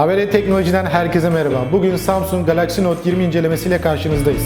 Habere Teknoloji'den herkese merhaba. Bugün Samsung Galaxy Note 20 incelemesiyle karşınızdayız.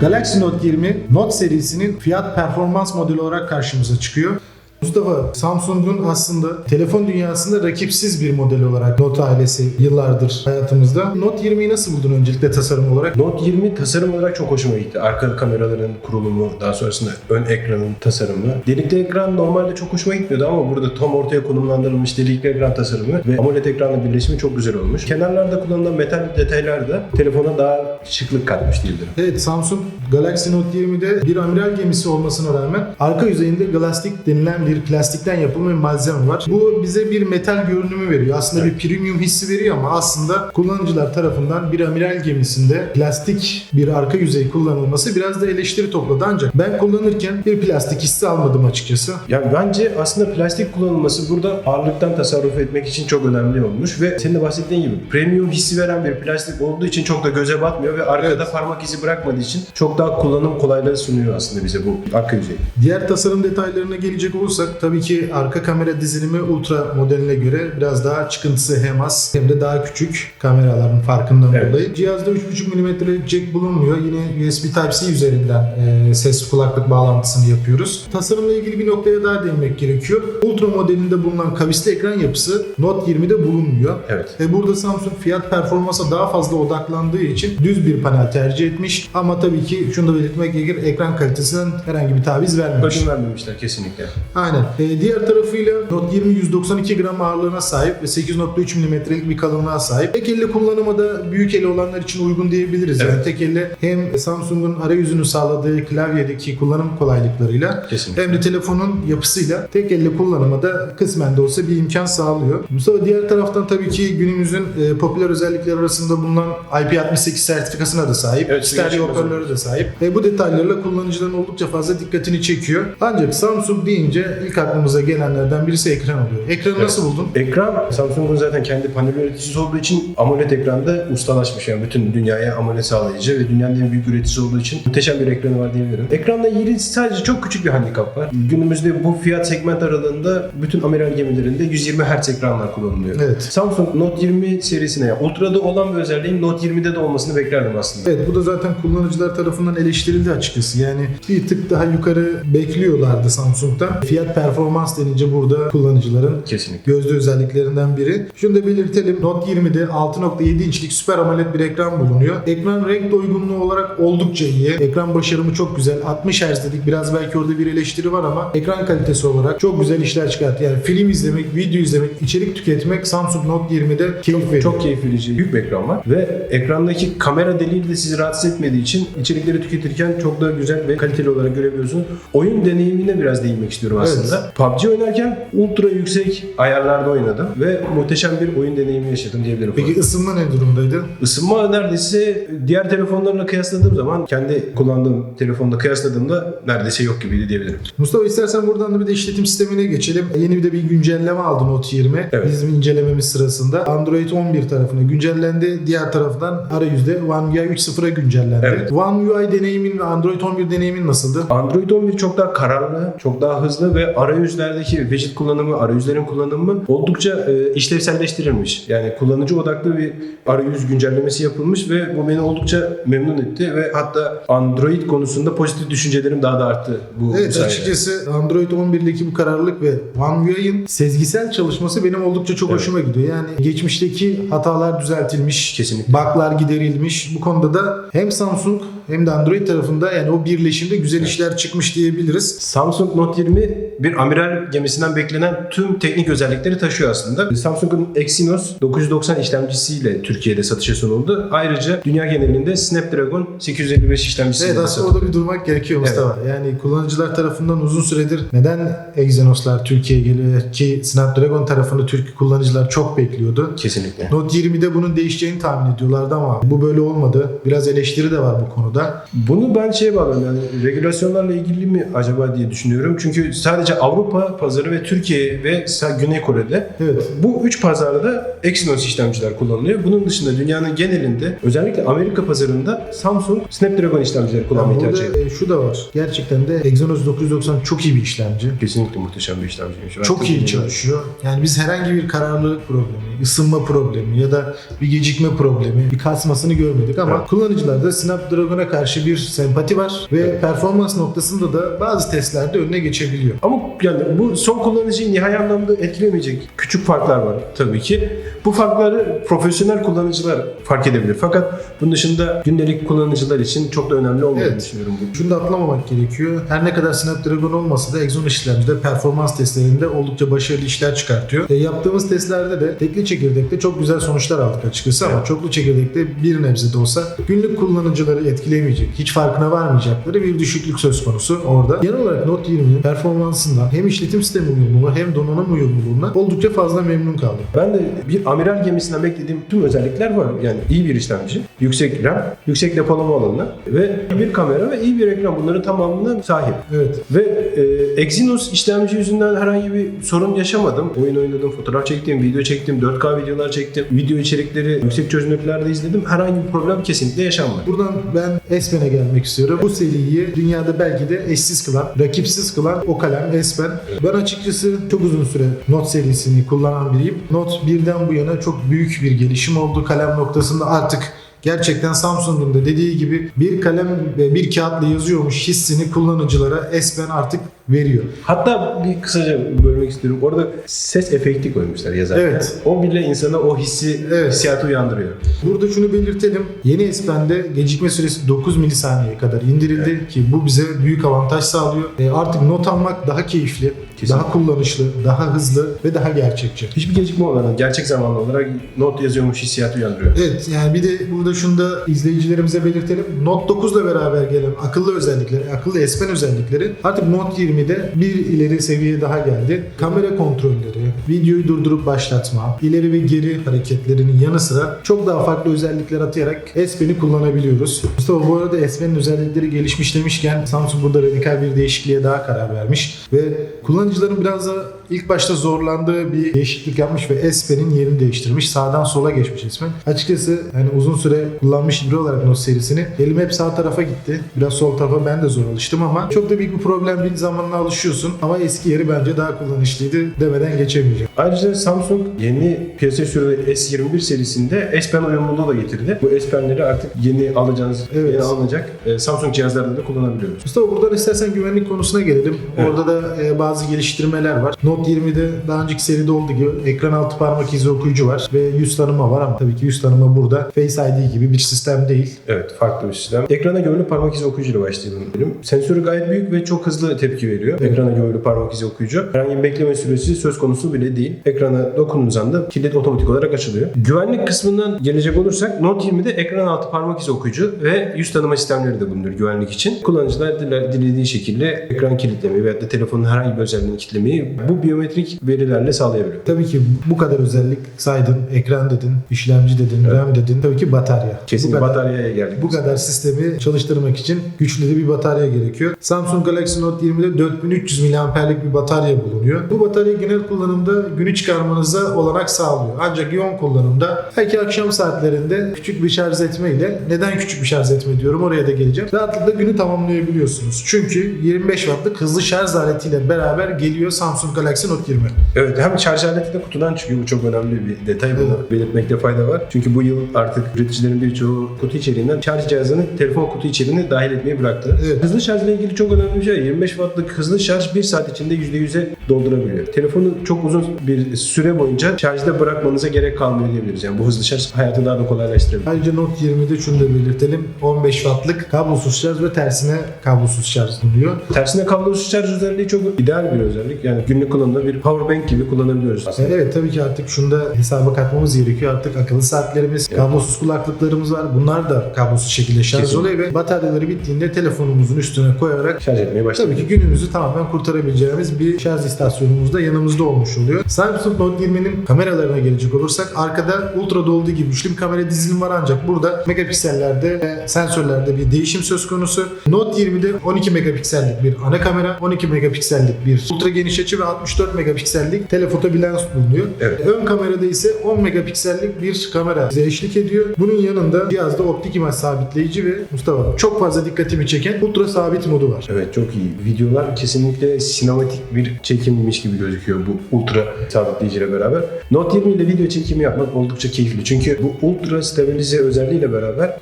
Galaxy Note 20 Note serisinin fiyat performans modeli olarak karşımıza çıkıyor. Mustafa, Samsung'un aslında telefon dünyasında rakipsiz bir model olarak Note ailesi yıllardır hayatımızda. Note 20'yi nasıl buldun öncelikle tasarım olarak? Note 20 tasarım olarak çok hoşuma gitti. Arka kameraların kurulumu, daha sonrasında ön ekranın tasarımı. Delikli ekran normalde çok hoşuma gitmiyordu ama burada tam ortaya konumlandırılmış delikli ekran tasarımı ve AMOLED ekranla birleşimi çok güzel olmuş. Kenarlarda kullanılan metal detaylar da telefona daha şıklık katmış diyebilirim. Evet Samsung Galaxy Note 20'de bir amiral gemisi olmasına rağmen arka yüzeyinde glastik denilen bir plastikten yapılma bir malzeme var. Bu bize bir metal görünümü veriyor. Aslında bir premium hissi veriyor ama aslında kullanıcılar tarafından bir amiral gemisinde plastik bir arka yüzey kullanılması biraz da eleştiri topladı ancak ben kullanırken bir plastik hissi almadım açıkçası. Yani bence aslında plastik kullanılması burada ağırlıktan tasarruf etmek için çok önemli olmuş ve senin de bahsettiğin gibi premium hissi veren bir plastik olduğu için çok da göze batmıyor ve arkada Evet. parmak izi bırakmadığı için çok daha kullanım kolaylığı sunuyor aslında bize bu arka yüzey. Diğer tasarım detaylarına gelecek olursak tabii ki arka kamera dizilimi ultra modeline göre biraz daha çıkıntısı hem az hem de daha küçük kameraların farkından Evet. dolayı. Cihazda 3.5 mm jack bulunmuyor. Yine USB Type-C üzerinden e, ses kulaklık bağlantısını yapıyoruz. Tasarımla ilgili bir noktaya daha değinmek gerekiyor. Ultra modelinde bulunan kavisli ekran yapısı Note 20'de bulunmuyor. Evet. E burada Samsung fiyat performansa daha fazla odaklandığı için düz bir panel tercih etmiş. Ama tabii ki şunu da belirtmek gerekir ekran kalitesinden herhangi bir taviz vermemiş. Ödün vermemişler kesinlikle. Aynen. Ee, diğer tarafıyla Note 20 192 gram ağırlığına sahip ve 8.3 mm'lik bir kalınlığa sahip. Tek elle kullanıma da büyük eli olanlar için uygun diyebiliriz. Yani Evet. tek elle hem Samsung'un arayüzünü sağladığı klavyedeki kullanım kolaylıklarıyla Kesinlikle. hem de telefonun yapısıyla tek elle kullanıma da kısmen de olsa bir imkan sağlıyor. Mustafa diğer taraftan tabii ki günümüzün e, popüler özellikler arasında bulunan IP68 sertifikasına da sahip. Evet, stereo hoparlörü de sahip. E, bu detaylarla kullanıcıların oldukça fazla dikkatini çekiyor. Ancak Samsung deyince ilk aklımıza gelenlerden birisi ekran oluyor. Ekranı Evet. nasıl buldun? Ekran Samsung'un zaten kendi panel üreticisi olduğu için AMOLED ekranda ustalaşmış yani bütün dünyaya AMOLED sağlayıcı ve dünyanın en büyük üreticisi olduğu için muhteşem bir ekranı var diyebilirim. Ekranda ilgili sadece çok küçük bir handikap var. Günümüzde bu fiyat segment aralığında bütün amiral gemilerinde 120 Hz ekranlar kullanılıyor. Evet. Samsung Note 20 serisine yani Ultra'da olan bir özelliğin Note 20'de de olmasını beklerdim aslında. Evet bu da zaten kullanıcılar tarafından eleştirildi açıkçası. Yani bir tık daha yukarı bekliyorlardı Samsung'dan. Fiyat performans denince burada kullanıcıların Kesinlikle. gözde özelliklerinden biri. Şunu da belirtelim. Note 20'de 6.7 inçlik süper AMOLED bir ekran bulunuyor. Ekran renk doygunluğu olarak oldukça iyi. Ekran başarımı çok güzel. 60 Hz dedik. Biraz belki orada bir eleştiri var ama ekran kalitesi olarak çok güzel işler çıkarttı. Yani film izlemek, video izlemek, içerik tüketmek Samsung Note 20'de keyif veriyor. Çok keyif verici büyük bir ekran var ve ekrandaki kamera deliği de sizi rahatsız etmediği için içerikleri tüketirken çok da güzel ve kaliteli olarak görebiliyorsunuz. Oyun deneyimine biraz değinmek istiyorum Evet. Aslında. PUBG oynarken ultra yüksek ayarlarda oynadım ve muhteşem bir oyun deneyimi yaşadım diyebilirim. Peki ısınma ne durumdaydı? Isınma neredeyse diğer telefonlarla kıyasladığım zaman kendi kullandığım telefonla kıyasladığımda neredeyse yok gibiydi diyebilirim. Mustafa istersen buradan da bir de işletim sistemine geçelim. Yeni bir de bir güncelleme aldı Note 20. Evet. Bizim incelememiz sırasında. Android 11 tarafına güncellendi. Diğer taraftan arayüzde One UI 3.0'a güncellendi. Evet. One UI deneyimin ve Android 11 deneyimin nasıldı? Android 11 çok daha kararlı, çok daha hızlı ve arayüzlerdeki widget kullanımı, arayüzlerin kullanımı oldukça e, işlevselleştirilmiş. Yani kullanıcı odaklı bir arayüz güncellemesi yapılmış ve bu beni oldukça memnun etti ve hatta Android konusunda pozitif düşüncelerim daha da arttı bu Evet sayede. açıkçası Android 11'deki bu kararlılık ve One UI'ın sezgisel çalışması benim oldukça çok Evet. hoşuma gidiyor. Yani geçmişteki hatalar düzeltilmiş, Kesinlikle. bug'lar giderilmiş. Bu konuda da hem Samsung hem de Android tarafında yani o birleşimde güzel işler çıkmış diyebiliriz. Samsung Note 20 bir amiral gemisinden beklenen tüm teknik özellikleri taşıyor aslında. Samsung'un Exynos 990 işlemcisiyle Türkiye'de satışa sunuldu. Ayrıca dünya genelinde Snapdragon 855 işlemcisiyle Evet aslında satıldı. orada bir durmak gerekiyor Mustafa. Yani kullanıcılar tarafından uzun süredir neden Exynos'lar Türkiye'ye geliyor ki Snapdragon tarafını Türk kullanıcılar çok bekliyordu. Kesinlikle. Note 20'de bunun değişeceğini tahmin ediyorlardı ama bu böyle olmadı. Biraz eleştiri de var bu konuda. Burada. Bunu ben şeye bağlıyorum yani regülasyonlarla ilgili mi acaba diye düşünüyorum. Çünkü sadece Avrupa pazarı ve Türkiye ve Güney Kore'de Evet. bu üç pazarda Exynos işlemciler kullanılıyor. Bunun dışında dünyanın genelinde özellikle Amerika pazarında Samsung Snapdragon işlemcileri kullanmayı Yani tercih ediyor. e, şu da var. Gerçekten de Exynos 990 çok iyi bir işlemci. Kesinlikle muhteşem bir işlemciymiş. Ben Çok iyi çalışıyor. Yani biz herhangi bir kararlılık problemi, ısınma problemi ya da bir gecikme problemi, bir kasmasını görmedik ama Evet. kullanıcılarda Snapdragon'a karşı bir sempati var ve performans noktasında da bazı testlerde önüne geçebiliyor. Ama yani bu son kullanıcıyı nihai anlamda etkilemeyecek küçük farklar var tabii ki. Bu farkları profesyonel kullanıcılar fark edebilir. Fakat bunun dışında gündelik kullanıcılar için çok da önemli olmadığını Evet. düşünüyorum bu. Şunu da atlamamak gerekiyor. Her ne kadar Snapdragon olmasa da Exynos işlemcide performans testlerinde oldukça başarılı işler çıkartıyor. E, yaptığımız testlerde de tekli çekirdekte çok güzel sonuçlar aldık açıkçası ama Evet. çoklu çekirdekte bir nebze de olsa günlük kullanıcıları etkileyemeyecek, hiç farkına varmayacakları bir düşüklük söz konusu orada. Genel olarak Note 20'nin performansından hem işletim sistemi uyumluluğu hem donanım uyumluluğundan oldukça fazla memnun kaldım. Ben de bir amiral gemisinden beklediğim tüm özellikler var. Yani iyi bir işlemci, yüksek RAM, yüksek depolama alanı ve bir kamera ve iyi bir ekran bunların tamamına sahip. Evet. Ve e, Exynos işlemci yüzünden herhangi bir sorun yaşamadım. Oyun oynadım, fotoğraf çektim, video çektim, 4K videolar çektim. Video içerikleri yüksek çözünürlüklerde izledim. Herhangi bir problem kesinlikle yaşanmadı. Buradan ben S Pen'e gelmek istiyorum. Bu seriyi dünyada belki de eşsiz kılan, rakipsiz kılan o kalem S Pen. Ben açıkçası çok uzun süre Note serisini kullanan biriyim. Note 1'den bu yana çok büyük bir gelişim oldu. Kalem noktasında artık Gerçekten Samsung'un da dediği gibi bir kalem ve bir kağıtla yazıyormuş hissini kullanıcılara S Pen artık veriyor. Hatta bir kısaca bölmek istiyorum. Orada ses efekti koymuşlar yazarken. Evet. O bile insana o hissi, Evet. hissiyatı uyandırıyor. Burada şunu belirtelim. Yeni S Pen'de gecikme süresi 9 milisaniyeye kadar indirildi ki bu bize büyük avantaj sağlıyor. E, artık not almak daha keyifli, Kesinlikle. daha kullanışlı, daha hızlı ve daha gerçekçi. Hiçbir gecikme olmadan gerçek zamanlı olarak not yazıyormuş hissiyatı uyandırıyor. Evet yani bir de burada şunu da izleyicilerimize belirtelim. Note 9 ile beraber gelen akıllı özellikleri, akıllı S Pen özellikleri artık Note 20'de bir ileri seviyeye daha geldi. Kamera kontrolleri, videoyu durdurup başlatma, ileri ve geri hareketlerinin yanı sıra çok daha farklı özellikler atayarak S Pen'i kullanabiliyoruz. Mustafa bu arada S Pen'in özellikleri gelişmiş demişken Samsung burada radikal bir değişikliğe daha karar vermiş ve kullanıcıların biraz da ilk başta zorlandığı bir değişiklik yapmış ve S Pen'in yerini değiştirmiş. Sağdan sola geçmiş S Pen. Açıkçası hani uzun süre kullanmış biri olarak Note serisini elim hep sağ tarafa gitti. Biraz sol tarafa ben de zor alıştım ama çok da büyük bir problem değil. Zamanla alışıyorsun ama eski yeri bence daha kullanışlıydı demeden geçemeyeceğim. Ayrıca Samsung yeni piyasaya sürdüğü S21 serisinde S Pen uyumluluğu da getirdi. Bu S Pen'leri artık yeni alacağınız, Evet. yeni alınacak e, Samsung cihazlarda da kullanabiliyoruz. Mustafa buradan istersen güvenlik konusuna gelelim. Evet. Orada da e, bazı geliştirmeler var. Note 20'de daha önceki seride olduğu gibi ekran altı parmak izi okuyucu var ve yüz tanıma var ama tabii ki yüz tanıma burada Face ID gibi bir sistem değil. Evet, farklı bir sistem. Ekrana gömülü parmak izi okuyucuyla başlayalım diyelim. Sensörü gayet büyük ve çok hızlı tepki veriyor. Ekrana gömülü parmak izi okuyucu. Herhangi bir bekleme süresi söz konusu bile değil. Ekrana dokunduğunuz anda kilit otomatik olarak açılıyor. Güvenlik kısmından gelecek olursak Note 20'de ekran altı parmak izi okuyucu ve yüz tanıma sistemleri de bulunur güvenlik için. Kullanıcılar dile- dilediği şekilde ekran kilitlemeyi veyahut da telefonun herhangi bir özelliğini kilitlemeyi bu biyometrik verilerle sağlayabiliyor. Tabii ki bu kadar özellik saydın. Ekran dedin, işlemci dedin, RAM dedin. Tabii ki batarya. Kesinlikle bu kadar, bataryaya geldik. Bu kadar sistemi çalıştırmak için güçlü de bir batarya gerekiyor. Samsung Galaxy Note 20'de 4300 mAh'lik bir batarya bulunuyor. Bu batarya genel kullanımda günü çıkarmanıza olanak sağlıyor. Ancak yoğun kullanımda belki akşam saatlerinde küçük bir şarj etme ile neden küçük bir şarj etme diyorum oraya da geleceğim. Rahatlıkla günü tamamlayabiliyorsunuz. Çünkü 25 wattlık hızlı şarj aletiyle beraber geliyor Samsung Galaxy Note 20. Evet hem şarj aleti de kutudan çıkıyor. Bu çok önemli bir detay. Bunu Evet. belirtmekte fayda var. Çünkü bu yıl artık üreticilerin birçoğu kutu içeriğinden şarj cihazını telefon kutu içeriğine dahil etmeyi bıraktı. Evet. Hızlı şarjla ilgili çok önemli bir şey. 25 wattlık hızlı şarj 1 saat içinde %100'e doldurabiliyor. Telefonu çok uzun bir süre boyunca şarjda bırakmanıza gerek kalmıyor diyebiliriz. Yani bu hızlı şarj hayatı daha da kolaylaştırabilir. Ayrıca Note 20'de şunu da belirtelim. 15 wattlık kablosuz şarj ve tersine kablosuz şarj bulunuyor. Tersine kablosuz şarj özelliği çok ideal bir özellik. Yani günlük kullanım da bir power bank gibi kullanabiliyoruz aslında. Evet tabii ki artık şunu da hesaba katmamız gerekiyor. Artık akıllı saatlerimiz, kablosuz kulaklıklarımız var. Bunlar da kablosuz şekilde şarj Kesinlikle. oluyor ve bataryaları bittiğinde telefonumuzun üstüne koyarak Şarj etmeye başladık. Tabii ki günümüzü tamamen kurtarabileceğimiz bir şarj istasyonumuz da yanımızda olmuş oluyor. Samsung Note 20'nin kameralarına gelecek olursak arkada ultra'da olduğu gibi üçlü bir kamera dizilimi var ancak burada megapiksellerde ve sensörlerde bir değişim söz konusu. Note 20'de 12 megapiksellik bir ana kamera, 12 megapiksellik bir ultra geniş açı ve 64 megapiksellik telefoto bir lens bulunuyor. Evet. Ön kamerada ise 10 megapiksellik bir kamera bize eşlik ediyor. Bunun yanında cihazda optik imaj sabitleyici ve Mustafa çok fazla dikkatimi çeken ultra sabit modu var. Evet çok iyi. Videolar kesinlikle sinematik bir çekimmiş gibi gözüküyor bu ultra sabitleyiciyle beraber. Note 20 ile video çekimi yapmak oldukça keyifli. Çünkü bu ultra stabilize özelliğiyle beraber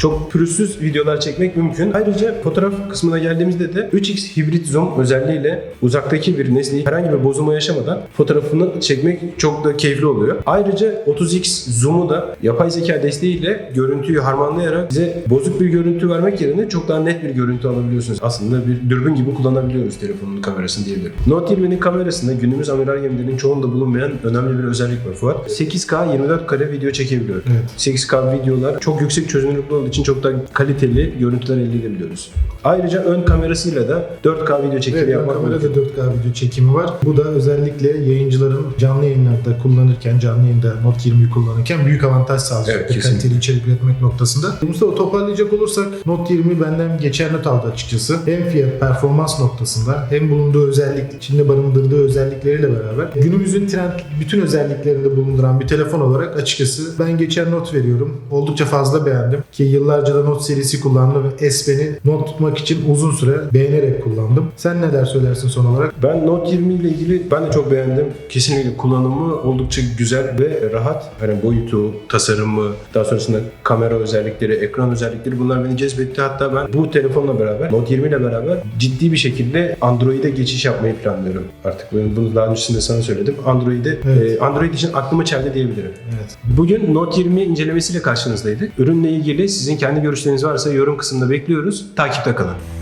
çok pürüzsüz videolar çekmek mümkün. Ayrıca fotoğraf kısmına geldiğimizde de 3x hibrit zoom özelliğiyle uzaktaki bir nesneyi herhangi bir bozulma yaşamadan fotoğrafını çekmek çok da keyifli oluyor. Ayrıca 30x zoom'u da yapay zeka desteğiyle görüntüyü harmanlayarak bize bozuk bir görüntü vermek yerine çok daha net bir görüntü alabiliyorsunuz. Aslında bir dürbün gibi kullanabiliyoruz telefonun kamerasını diyebilirim. Note 20'nin kamerasında günümüz amiral gemilerinin çoğunda bulunmayan önemli bir özellik var Fuat. 8K 24 kare video çekebiliyor. Evet. 8K videolar çok yüksek çözünürlüklü olduğu için çok daha kaliteli görüntüler elde edebiliyoruz. Ayrıca ön kamerasıyla da 4K video çekimi Evet, yapmak kamerada mümkün. 4K video çekimi var. Bu da özellikle yayıncıların canlı yayınlarda kullanırken, canlı yayında Note 20'yi kullanırken büyük avantaj sağlayacak. Evet, kesinlikle. kaliteli içerik üretmek noktasında. Mustafa toparlayacak olursak Note 20 benden geçer not aldı açıkçası. Hem fiyat performans noktasında hem bulunduğu özellik, içinde barındırdığı özellikleriyle beraber günümüzün trend bütün özelliklerinde bulunduran bir telefon olarak açıkçası ben geçer not veriyorum. Oldukça fazla beğendim. Ki yıllarca da Note serisi kullandım ve S Pen'i not tutmak için uzun süre beğenerek kullandım. Sen neler söylersin son olarak? Ben Note 20 ile ilgili ben de çok beğendim. Kesinlikle kullanımı oldukça güzel ve rahat. Hani boyutu, tasarımı, daha sonrasında kamera özellikleri, ekran özellikleri bunlar beni cezbetti. Hatta ben bu telefonla beraber, Note 20 ile beraber ciddi bir şekilde Android'e geçiş yapmayı planlıyorum. Artık ben bunu daha öncesinde sana söyledim. Android'e, Evet. e, Android için aklımı çeldi diyebilirim. Evet. Bugün Note 20 incelemesiyle karşınızdaydık. Ürünle ilgili sizin kendi görüşleriniz varsa yorum kısmında bekliyoruz. Takipte kalın.